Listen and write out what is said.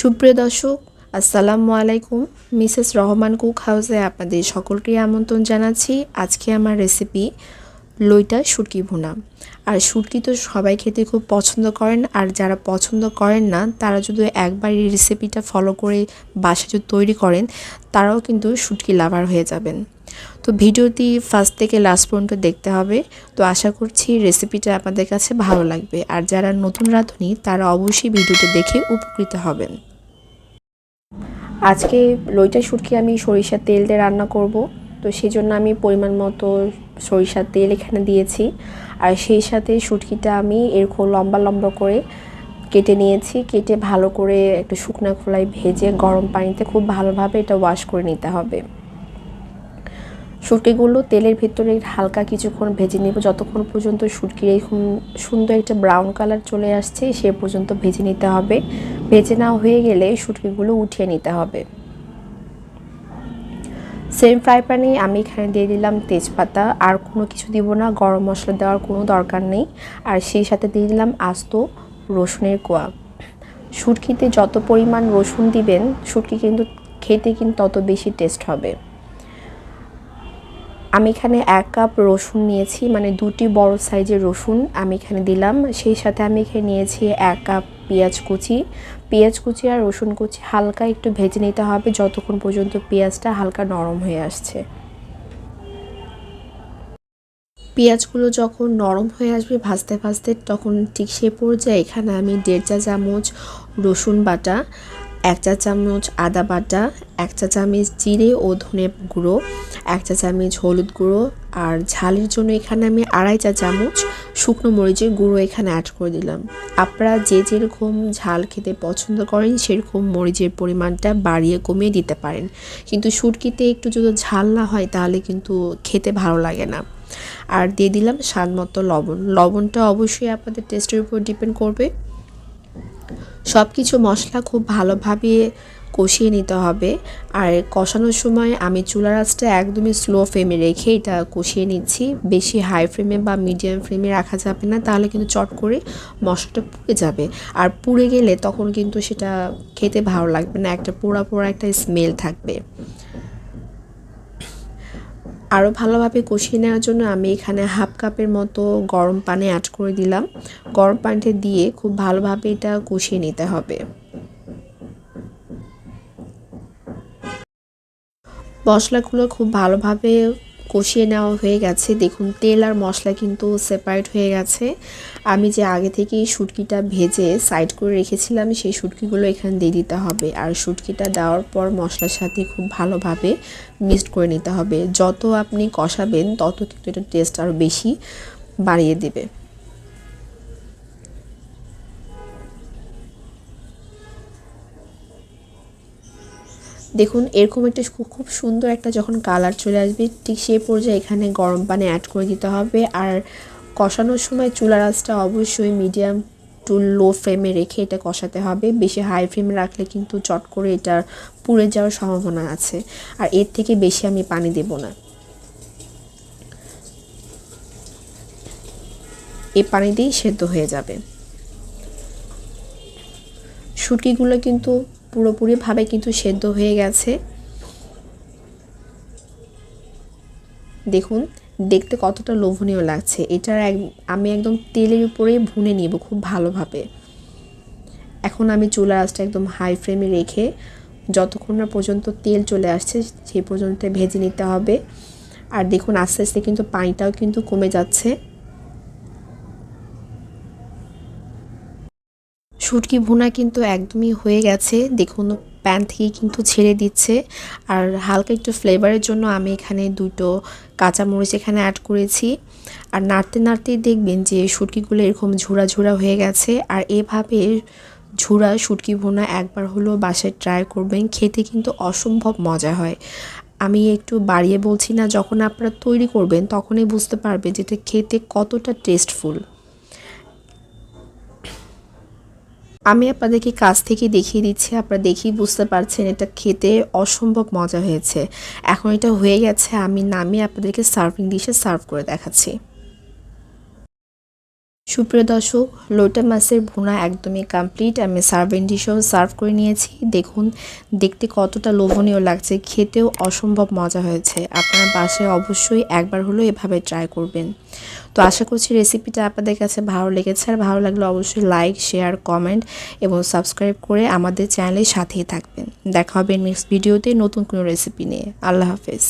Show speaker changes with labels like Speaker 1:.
Speaker 1: সুপ্রিয় দর্শক, আসসালামু আলাইকুম। মিসেস রহমান কুক হাউসে আপনাদের সকলকে আমন্ত্রণ জানাচ্ছি। আজকে আমার রেসিপি লইটা শুটকি ভুনা। আর শুটকি তো সবাই খেতে খুব পছন্দ করেন, আর যারা পছন্দ করেন না, তারা যদি একবার এই রেসিপিটা ফলো করে বাসা যদি তৈরি করেন, তারাও কিন্তু শুটকি লাভার হয়ে যাবেন। তো ভিডিওটি ফার্স্ট থেকে লাস্ট পর্যন্ত দেখতে হবে। তো আশা করছি রেসিপিটা আপনাদের কাছে ভালো লাগবে। আর যারা নতুন রাঁধুনি, তারা অবশ্যই ভিডিওটি দেখে উপকৃত হবেন। আজকে লইটা শুটকি আমি সরিষার তেল দিয়ে রান্না করব। তো সেই জন্য আমি পরিমাণ মতো সরিষার তেল এখানে দিয়েছি। আর সেই সাথে শুটকিটা আমি এরকম লম্বা লম্বা করে কেটে নিয়েছি। কেটে ভালো করে একটু শুকনা খোলায় ভেজে গরম পানিতে খুব ভালোভাবে এটা ওয়াশ করে নিতে হবে। শুটকিগুলো তেলের ভেতরে হালকা কিছুক্ষণ ভেজে নেব। যতক্ষণ পর্যন্ত শুটকির এরকম সুন্দর একটা ব্রাউন কালার চলে আসছে, সে পর্যন্ত ভেজে নিতে হবে। ভেজে না হয়ে গেলে শুটকিগুলো উঠিয়ে নিতে হবে। সেম ফ্রাই প্যানে আমি এখানে দিয়ে দিলাম তেজপাতা। আর কোনো কিছু দিব না, গরম মশলা দেওয়ার কোনো দরকার নেই। আর সেই সাথে দিয়ে দিলাম আস্ত রসুনের কোয়া। শুটকিতে যত পরিমাণ রসুন দিবেন শুটকি কিন্তু খেতে কিন্তু তত বেশি টেস্ট হবে। আমি এখানে এক কাপ রসুন নিয়েছি মানে দুটি বড় সাইজের রসুন আমি এখানে দিলাম। সেই সাথে আমি এখানে নিয়েছি এক কাপ পেঁয়াজ কুচি। পেঁয়াজ কুচি আর রসুন কুচি হালকা একটু ভেজে নিতে হবে, যতক্ষণ পর্যন্ত পেঁয়াজটা হালকা নরম হয়ে আসছে। পেঁয়াজগুলো যখন নরম হয়ে আসবে ভাজতে ভাজতে, তখন ঠিক সে পর্যায়ে এখানে আমি দেড় চা চামচ রসুন বাটা এক চা চামচ আদা বাটা, এক চা চামচ জিরে ও ধনে গুঁড়ো, এক চা চামচ হলুদ গুঁড়ো আর ঝালের জন্য এখানে আমি আড়াই চা চামচ শুকনো মরিচের গুঁড়ো এখানে অ্যাড করে দিলাম। আপনারা যে যেরকম ঝাল খেতে পছন্দ করেন, সেরকম মরিচের পরিমাণটা বাড়িয়ে কমিয়ে দিতে পারেন। কিন্তু সুটকিতে একটু যদি ঝাল না হয়, তাহলে কিন্তু খেতে ভালো লাগে না। আর দিয়ে দিলাম স্বাদ মতো লবণ। লবণটা অবশ্যই আপনাদের টেস্টের উপর ডিপেন্ড করবে। সব কিছু মশলা খুব ভালোভাবে কষিয়ে নিতে হবে। আর কষানোর সময় আমি চুলা রাসটা একদমই স্লো ফ্লেমে রেখে এটা কষিয়ে নিচ্ছি। বেশি হাই ফ্লেমে বা মিডিয়াম ফ্লেমে রাখা যাবে না, তাহলে কিন্তু চট করে মশলাটা পুড়ে যাবে। আর পুড়ে গেলে তখন কিন্তু সেটা খেতে ভালো লাগবে না, একটা পোড়া পোড়া একটা স্মেল থাকবে। আরও ভালোভাবে কষিয়ে নেওয়ার জন্য আমি এখানে হাফ কাপের মতো গরম পানি অ্যাড করে দিলাম। গরম পানিতে দিয়ে খুব ভালোভাবে এটা কষিয়ে নিতে হবে। মশলাগুলো খুব ভালোভাবে কষিয়ে নেওয়া হয়ে গেছে। দেখুন, তেল আর মশলা কিন্তু সেপারেট হয়ে গেছে। আমি যে আগে থেকে শুটকিটা ভেজে সাইড করে রেখেছিলাম, সেই শুটকিগুলো এখানে দিয়ে দিতে হবে। আর শুটকিটা দেওয়ার পর মশলার সাথে খুব ভালোভাবে মিক্সড করে নিতে হবে। যত আপনি কষাবেন, তত কিন্তু এটা টেস্ট আরও বেশি বাড়িয়ে দেবে। দেখুন, এরকম একটা খুব সুন্দর একটা যখন কালার চলে আসবে, ঠিক সেই পর্যায়ে এখানে গরম পানি অ্যাড করে দিতে হবে। আর কষানোর সময় চুলা রাসটা অবশ্যই মিডিয়াম টু লো ফ্লেমে রেখে এটা কষাতে হবে। বেশি হাই ফ্লেমে রাখলে কিন্তু চট করে এটা পুড়ে যাওয়ার সম্ভাবনা আছে। আর এর থেকে বেশি আমি পানি দেব না। এই পানি দিয়েই সেদ্ধ হয়ে যাবে। শুটকিগুলো কিন্তু পুরোপুরিভাবে কিন্তু সেদ্ধ হয়ে গেছে। দেখুন, দেখতে কতটা লোভনীয় লাগছে। এটার এক, আমি একদম তেলের উপরেই ভুনে নিব খুব ভালোভাবে। এখন আমি চুলা আঁচটা একদম হাই ফ্লেমে রেখে যতক্ষণ না পর্যন্ত তেল চলে আসছে, সেই পর্যন্ত ভেজে নিতে হবে। আর দেখুন, আস্তে আস্তে কিন্তু পানিটাও কিন্তু কমে যাচ্ছে। শুটকি ভুনা কিন্তু একদমই হয়ে গেছে। দেখুন, প্যান থেকে কিন্তু ছেড়ে দিচ্ছে। আর হালকা একটু ফ্লেভারের জন্য আমি এখানে দুটো কাঁচামরিচ এখানে অ্যাড করেছি। আর নাড়তে নাড়তেই দেখবেন যে শুটকিগুলো এরকম ঝুড়া ঝুড়া হয়ে গেছে। আর এভাবে ঝুড়া শুটকি ভুনা একবার হলো বাসায় ট্রাই করবেন, খেতে কিন্তু অসম্ভব মজা হয়। আমি একটু বাড়িয়ে বলছি না, যখন আপনারা তৈরি করবেন তখনই বুঝতে পারবেন যেটা খেতে কতটা টেস্টফুল আমি আপনাদেরকে কাছ থেকে দেখিয়ে দিচ্ছি, আপনারা দেখেই বুঝতে পারছেন এটা খেতে অসম্ভব মজা হয়েছে। এখন এটা হয়ে গেছে, আমি নামিয়ে আপনাদেরকে সার্ভিং ডিশে সার্ভ করে দেখাচ্ছি। সুপ্রিয় দর্শক, লোটা মাছের ভুনা একদমই কমপ্লিট আমি সার্ভিং ডিশেও সার্ভ করে নিয়েছি। দেখুন, দেখতে কতটা লোভনীয় লাগছে। খেতেও অসম্ভব মজা হয়েছে। আপনার বাসায় অবশ্যই একবার হলেও এভাবে ট্রাই করবেন। তো আশা করছি রেসিপিটা আপনাদের কাছে ভালো লেগেছে। আর ভালো লাগলে অবশ্যই লাইক শেয়ার কমেন্ট এবং সাবস্ক্রাইব করে আমাদের চ্যানেলের সাথেই থাকবেন। দেখা হবে নেক্সট ভিডিওতে নতুন কোনো রেসিপি নিয়ে। আল্লাহ হাফেজ।